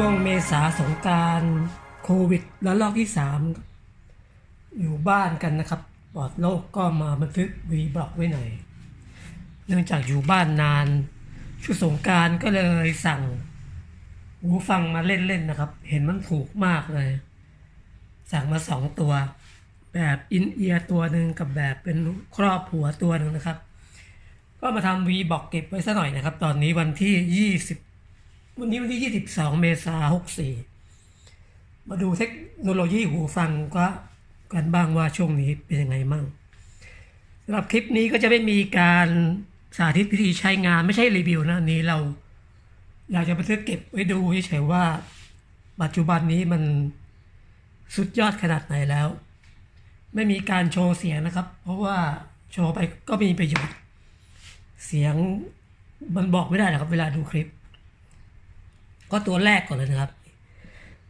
ช่วงเมษาสงการโควิดแล้วรอบที่สามอยู่บ้านกันนะครับปลอดโรคก็มาบันทึกวีบล็อกไว้หน่อย เนื่องจากอยู่บ้านนานช่วงสงการก็เลยสั่งหูฟังมาเล่นๆนะครับ เห็นมันถูกมากเลย สั่งมาสองตัว แบบอินเอียร์ตัวหนึ่งกับแบบเป็นครอบหัวตัวหนึ่งนะครับ ก็มาทำวีบอกเก็บไว้ซะหน่อยนะครับ ตอนนี้วันที่ยี่สิบ วันนี้วันที่ 22 เมษายน64 มาดูเทคโนโลยีหูฟังก็กันบ้างว่าช่วงนี้เป็นยังไงมั่งสำหรับคลิปนี้ก็จะไม่มีการสาธิตวิธีใช้งานไม่ใช่รีวิวนะนี้เราอยากจะบันทึกเก็บไว้ดูเฉยๆว่า ปัจจุบันนี้มันสุดยอดขนาดไหนแล้ว ไม่มีการโชว์เสียงนะครับ เพราะว่าโชว์ไปก็มีประโยชน์ เสียงมันบอกไม่ได้หรอกครับ เวลาดูคลิป ก็ตัวแรกก่อนเลยนะครับ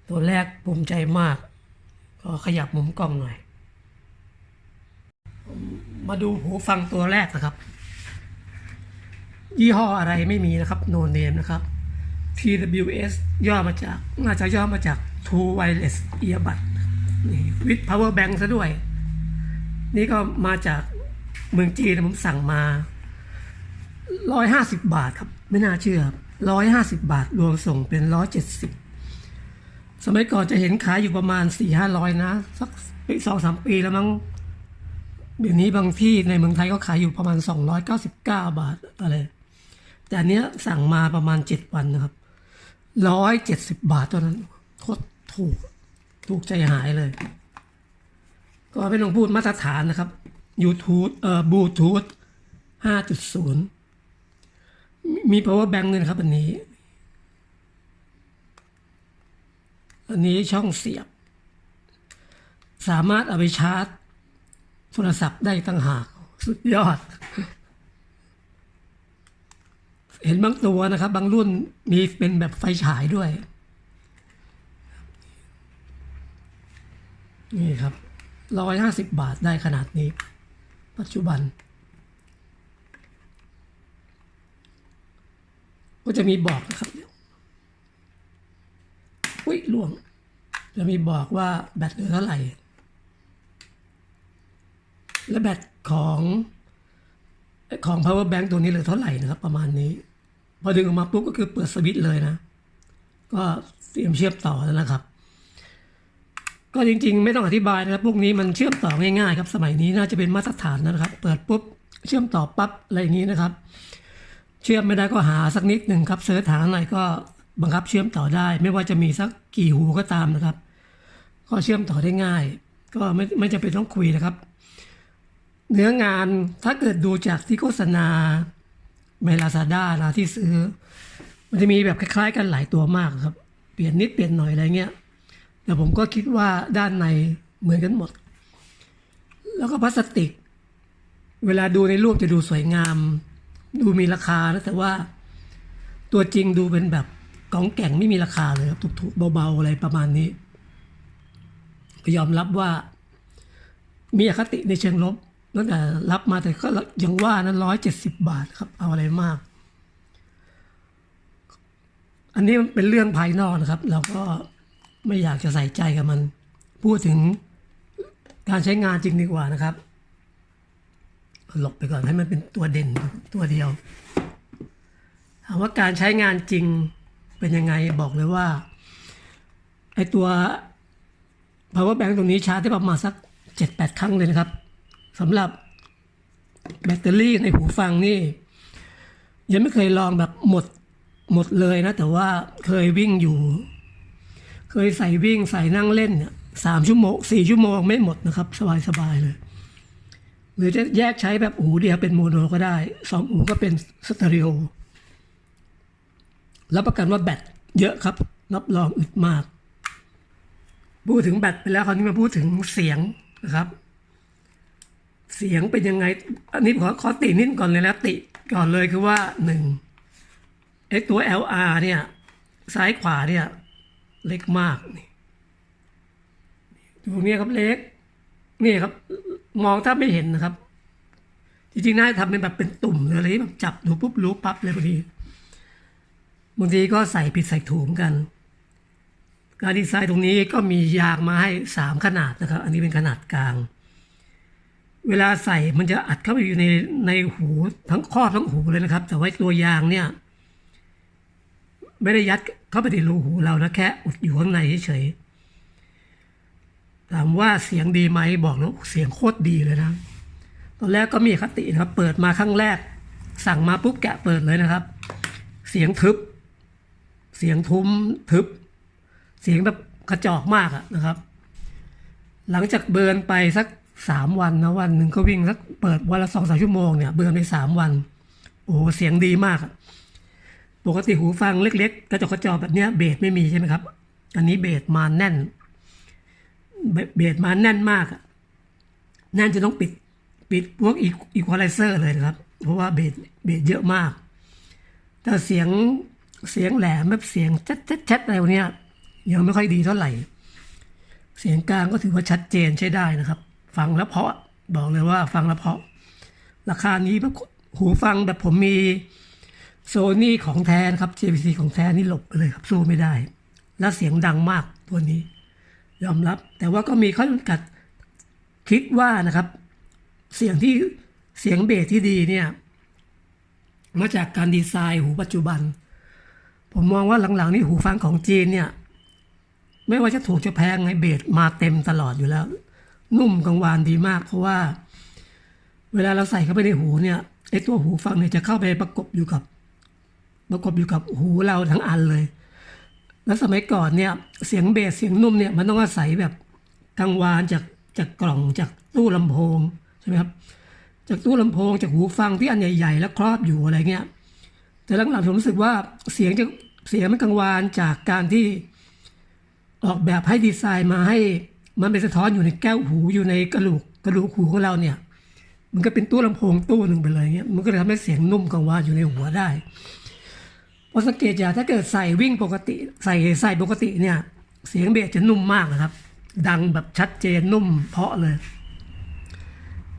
ตัวแรกภูมิใจมาก ก็ขยับมุมกล้องหน่อย มาดูหูฟังตัวแรกนะครับ ยี่ห้ออะไรไม่มีนะครับโนเนมนะครับ TWS ย่อมาจากน่าจะย่อมาจาก True Wireless Earbud นี่ with power bank ซะด้วย นี่ก็มาจากเมืองจีนผมสั่งมา 150 บาทครับ ไม่น่าเชื่อครับ 150 บาท รวมส่งเป็น 170 สมัยก่อนจะเห็นขายอยู่ประมาณ 4-500 นะ สักสองสามปีแล้วมั้งเดี๋ยวนี้บางที่ในเมืองไทยก็ขายอยู่ประมาณ 299 บาทอะไรแต่เนี้ยสั่งมาประมาณ 7 วันนะครับ 170 บาทตอนนั้นโคตรถูกถูกใจหายเลย ก็ไม่ต้องพูดมาตรฐานนะครับยูทูบเอ่อบลูทูธ5.0 มี power bank ด้วยนะครับ อันนี้ อันนี้ช่องเสียบ สามารถเอาไปชาร์จ โทรศัพท์ได้ตั้งหาก สุดยอด เห็นบางตัวนะครับ บางรุ่นมีเป็นแบบไฟฉายด้วย นี่ครับร้อยห้าสิบบาทได้ขนาดนี้ ปัจจุบัน ก็จะมีบอกนะครับอุ้ยล่วง จะมีบอกว่าแบตเหลือเท่าไหร่ และแบตของของ power bank ตัวนี้เหลือเท่าไหร่นะครับ ประมาณนี้ พอดึงออกมาปุ๊บก็คือเปิดสวิตช์เลยนะ ก็เตรียมเชื่อมต่อแล้วนะครับ ก็จริงๆ ไม่ต้องอธิบายนะครับพวกนี้มันเชื่อมต่อง่ายๆครับ สมัยนี้น่าจะเป็นมาตรฐานนะครับ เปิดปุ๊บเชื่อมต่อปั๊บอะไรอย่างนี้นะครับ เชื่อมไม่ได้ก็หาสักนิดหนึ่งครับเสิร์ชหาหน่อยก็บังคับเชื่อมต่อได้ ไม่ว่าจะมีสักกี่หูก็ตามนะครับ ก็เชื่อมต่อได้ง่าย ก็ไม่ไม่จะเป็นต้องคุยนะครับ เนื้องานถ้าเกิดดูจากที่โฆษณาในลาซาด้านะที่ซื้อ มันจะมีแบบคล้าย ๆ กันหลายตัวมากครับ เปลี่ยนนิดเปลี่ยนหน่อยอะไรเงี้ยแต่ผมก็คิดว่าด้านในเหมือนกันหมด แล้วก็พลาสติก เวลาดูในรูปจะดูสวยงาม ดูมีราคานะแต่ว่า ตัวจริงดูเป็นแบบกองแก่งไม่มีราคาเลยครับถูกๆเบาๆอะไรประมาณนี้ยอมรับว่า มีอคติในเชิงลบตั้งแต่รับมาแต่ก็ยังว่านั้นร้อยเจ็ดสิบบาทครับ เอาอะไรมาก อันนี้มันเป็นเรื่องภายนอกนะครับ เราก็ไม่อยากจะใส่ใจกับมัน พูดถึงการใช้งานจริงดีกว่านะครับ หลบไปก่อนให้มันเป็นตัวเด่นตัวเดียวถามว่าการใช้งานจริงเป็นยังไงบอกเลยว่าไอตัว power bank ตรงนี้ชาร์จได้ประมาณสักเจ็ดแปดครั้งเลยนะครับสำหรับแบตเตอรี่ในหูฟังนี่ ยังไม่เคยลองแบบหมดหมดเลยนะ แต่ว่าเคยวิ่งอยู่ เคยใส่วิ่งใส่นั่งเล่นเนี่ยสามชั่วโมงสี่ชั่วโมงไม่หมดนะครับ สบายสบายเลย หรือจะแยกใช้แบบหูเดียวเป็นโมโนก็ได้สองหูก็เป็นสเตอริโอรับประกันว่าแบตเยอะครับรับรองอึดมาก พูดถึงแบตไปแล้วคราวนี้มาพูดถึงเสียงนะครับ เสียงเป็นยังไง อันนี้ขอขอตินิดก่อนเลยนะติก่อนเลยคือว่าหนึ่งไอตัว LR เนี่ย ซ้ายขวาเนี่ย เล็กมากนี่ตรงนี้ครับเล็ก นี่ครับ มองถ้าไม่เห็นนะครับ จริงๆน่าจะทำเป็นแบบเป็นตุ่มหรืออะไรแบบจับดูปุ๊บรู้ปั๊บเลยบางทีบางทีก็ใส่ผิดใส่ถูกกัน การดีไซน์ตรงนี้ก็มียางมาให้สามขนาดนะครับ อันนี้เป็นขนาดกลาง เวลาใส่มันจะอัดเข้าไปอยู่ในในหูทั้งครอบทั้งหูเลยนะครับ แต่ว่าตัวยางเนี่ยไม่ได้ยัดเข้าไปในรูหูเรานะแค่อุดอยู่ข้างในเฉยๆ ถามว่าเสียงดีไหมบอกแล้วเสียงโคตรดีเลยนะตอนแรกก็มีคตินะครับ เปิดมาครั้งแรก สั่งมาปุ๊บแกะเปิดเลยนะครับ เสียงทึบ เสียงทุ้มทึบ เสียงแบบกระจอกมากอะนะครับ หลังจากเบิร์นไปสักสามวันนะวันหนึ่งก็วิ่งสักเปิดวันละสองสามชั่วโมงเนี่ยเบิร์นไปสามวัน โอ้โหเสียงดีมากอะปกติหูฟังเล็ก ๆ กระจอกกระจอกแบบเนี้ยเบสไม่มีใช่ไหมครับ อันนี้เบสมาแน่น เบสมาแน่นมากอะแน่นจะต้องปิดปิดพวกอีควอไลเซอร์เลยนะครับ เพราะว่าเบสเบสเยอะมาก แต่เสียงเสียงแหลมแบบเสียงชัดชัดชัดอะไรพวกเนี้ยยังไม่ค่อยดีเท่าไหร่ เสียงกลางก็ถือว่าชัดเจนใช้ได้นะครับ ฟังแล้วเพาะบอกเลยว่าฟังแล้วเพาะ ราคานี้แบบหูฟังแบบผมมีโซนี่ของแท้นะครับ JVC ของแท้นี่หลบไปเลยครับสู้ไม่ได้ แล้วเสียงดังมากตัวนี้ ยอมรับ แต่ว่าก็มีข้อจำกัดคิดว่านะครับ เสียงที่เสียงเบสที่ดีเนี่ยมาจากการดีไซน์หูปัจจุบัน ผมมองว่าหลังๆนี้หูฟังของจีนเนี่ยไม่ว่าจะถูกจะแพงไงเบสมาเต็มตลอดอยู่แล้ว นุ่มกังวานดีมาก เพราะว่า เวลาเราใส่เข้าไปในหูเนี่ยไอตัวหูฟังเนี่ยจะเข้าไปประกบอยู่กับ ประกบอยู่กับหูเราทั้งอันเลย แล้วสมัยก่อนเนี่ยเสียงเบสเสียงนุ่มเนี่ยมันต้องอาศัยแบบกังวานจากจากกล่องจากตู้ลำโพงใช่ไหมครับจากตู้ลำโพงจากหูฟังที่อันใหญ่ ๆ แล้วครอบอยู่อะไรเงี้ยแต่หลังๆผมรู้สึกว่าเสียงจะเสียงมันกังวานจากการที่ออกแบบให้ดีไซน์มาให้มันเป็นสะท้อนอยู่ในแก้วหูอยู่ในกระดูกกระดูกหูของเราเนี่ย มันก็เป็นตู้ลำโพงตู้หนึ่งไปเลยเงี้ยมันก็เลยทำให้เสียงนุ่มกังวานอยู่ในหัวได้ พอสังเกตอย่างถ้าเกิดใส่วิ่งปกติ ใส่ใส่ปกติเนี่ย เสียงเบสจะนุ่มมากนะครับ ดังแบบชัดเจนนุ่มเพาะเลย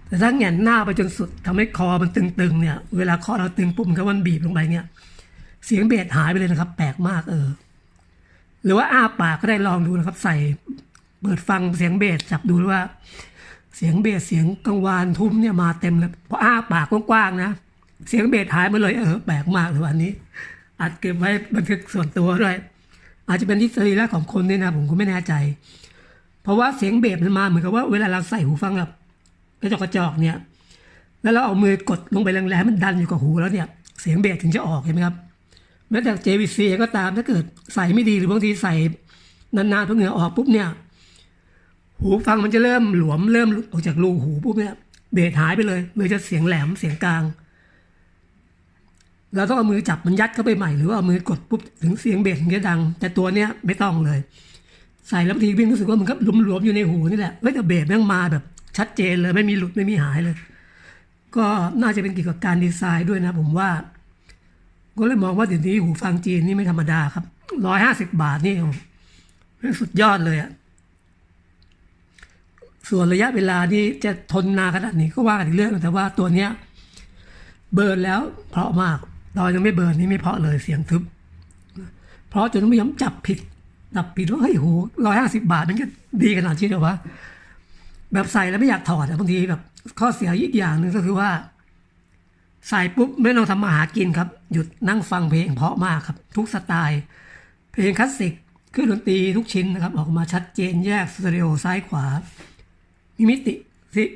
แต่ถ้าแหงนหน้าไปจนสุดทำให้คอมันตึงๆเนี่ย เวลาคอเราตึงปุ๊บมันก็มันบีบลงไปเนี่ย เสียงเบสหายไปเลยนะครับ แปลกมากเออ หรือว่าอ้าปากก็ได้ลองดูนะครับ ใส่เปิดฟังเสียงเบสจับดูว่า เสียงเบสเสียงกังวานทุ้มเนี่ยมาเต็มเลยพออ้าปากกว้างๆนะเสียงเบสหายไปเลยเออแปลกมากเลยวันนี้ อัดเก็บไว้บันทึกส่วนตัวด้วย อาจจะเป็นที่สรีระของคนด้วยนะ ผมก็ไม่แน่ใจ เพราะว่าเสียงเบสมันมาเหมือนกับว่าเวลาเราใส่หูฟังแบบกระจกกระจกเนี่ย แล้วเราเอามือกดลงไปแรงๆมันดันอยู่กับหูแล้วเนี่ย เสียงเบสถึงจะออกเห็นไหมครับแม้แต่ JVC ก็ตามถ้าเกิดใส่ไม่ดีหรือบางทีใส่นานๆพอเหงื่อออกปุ๊บเนี่ย หูฟังมันจะเริ่มหลวมเริ่มหลุดออกจากรูหูปุ๊บเนี่ยเบสหายไปเลยเลยจะเสียงแหลมเสียงกลาง เราต้องเอามือจับมันยัดเข้าไปใหม่หรือว่าเอามือกดปุ๊บถึงเสียงเบสถึงจะดัง แต่ตัวเนี้ยไม่ต้องเลย ใส่แล้วบางทีวิ่งรู้สึกว่ามันก็หลวมๆอยู่ในหูนี่แหละเฮ้ยแต่เบสแม่งมาแบบชัดเจนเลยไม่มีหลุดไม่มีหายเลย ก็น่าจะเป็นเกี่ยวกับการดีไซน์ด้วยนะ ผมว่า ก็เลยมองว่าเดี๋ยวนี้หูฟังจีนนี่ไม่ธรรมดาครับร้อยห้าสิบบาทนี่สุดยอดเลยอะส่วนระยะเวลานี่จะทนนานขนาดนี้ก็ว่ากันอีกเรื่องแต่ว่าตัวเนี้ยเบิร์นแล้วเพราะมาก ตอนยังไม่เบิร์นนี่ไม่เพาะเลยเสียงทึบ เพราะจนไม่ยอมจับผิดจับผิดว่าเฮ้ยโหร้อยห้าสิบบาทมันก็ดีขนาดนี้เหรอวะแบบใส่แล้วไม่อยากถอดอะบางทีแบบ ข้อเสียอีกอย่างหนึ่งก็คือว่า ใส่ปุ๊บไม่ต้องทำมาหากินครับ หยุดนั่งฟังเพลงเพราะมากครับ ทุกสไตล์ เพลงคลาสสิกเครื่องดนตรีทุกชิ้นนะครับ ออกมาชัดเจนแยกสเตอริโอซ้ายขวา มีมิติ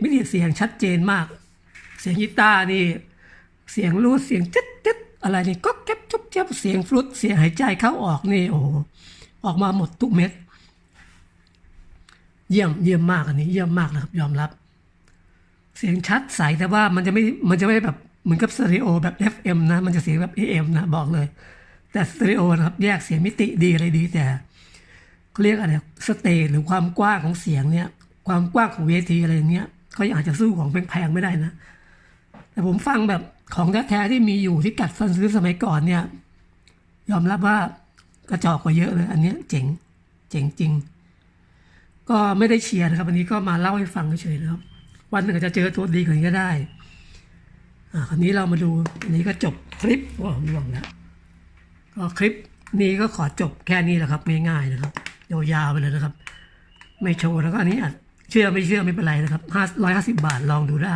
มิติเสียงชัดเจนมาก เสียงกีตาร์นี่ เสียงรูดเสียงจึ๊ดจึ๊ด อะไรนี่ก็แก๊บจุ๊บจ๊บเสียงฟลุตเสียงหายใจเข้าออกนี่โอ้ออกมาหมดทุกเม็ด เยี่ยมเยี่ยมมากอันนี้ เยี่ยมมากนะครับ ยอมรับ เสียงชัดใสแต่ว่ามันจะไม่มันจะไม่แบบเหมือนกับสเตอริโอแบบ FM นะ มันจะเสียงแบบ AM นะ บอกเลย แต่สเตอริโอนะครับ แยกเสียงมิติดีอะไรดีแต่เขาเรียกอะไรสเตจหรือความกว้างของเสียงเนี่ย ความกว้างของเวทีอะไรอย่างเงี้ยเขายังอาจจะสู้ของแพงๆไม่ได้นะ แต่ผมฟังแบบ ของแท้ๆที่มีอยู่ที่กัดฟันซื้อสมัยก่อนเนี่ย ยอมรับว่ากระจอกกว่าเยอะเลย อันเนี้ยเจ๋ง เจ๋งจริง ก็ไม่ได้เชียร์นะครับวันนี้ก็มาเล่าให้ฟังเฉยๆนะครับ วันหนึ่งอาจจะเจอตัวดีกว่านี้ก็ได้อ่าคราวนี้เรามาดูอันนี้ก็จบคลิปว่าล่วงแล้วก็คลิปนี้ก็ขอจบแค่นี้แหละครับง่ายๆนะครับยาวๆไปเลยนะครับ ไม่โชว์แล้วก็อันนี้อาจเชื่อไม่เชื่อไม่เป็นไรนะครับห้าร้อยห้าสิบบาทลองดูได้